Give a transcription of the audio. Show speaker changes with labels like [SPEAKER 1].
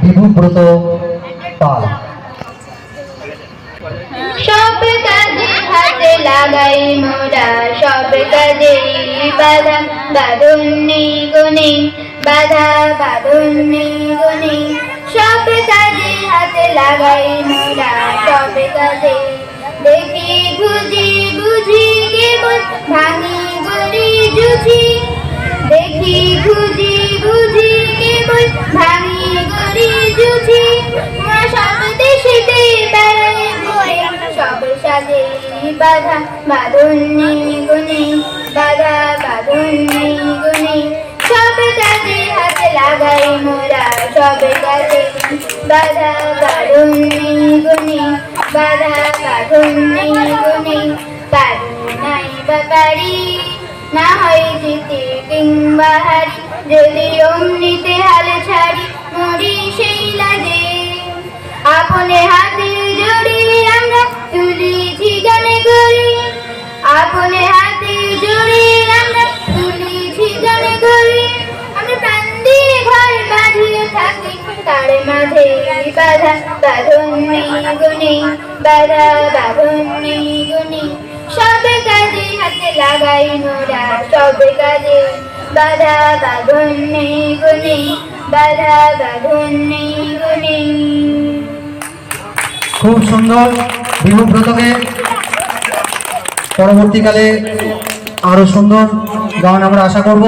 [SPEAKER 1] বিভুব্রত পাল
[SPEAKER 2] সব কাজে হাতে লাগাই মোরা, সব কাজে বাধা নেই গুনে, বাধা নেই গুনে। সব কাজে হাতে লাগাই মোরা, সব কাজে দেখি বুঝি বাধা বাধা কাজে হাতে লাগাই মোরা কাজে বাধা বাধা পারি নাই না হয় যেতে কিংবা হারি, যদি অমনিতে তার মাঝে বাধা বাঁধন গুনে বাধা বাঁধন গুনে সব কাজে হাতে লাগাই মোরা সব কাজে বাধা বাঁধন গুনে বাধা বাঁধন গুনে
[SPEAKER 1] খুব সুন্দর বিভুব্রতকে পরবর্তীকালে আরও সুন্দর গান আমরা আশা করব।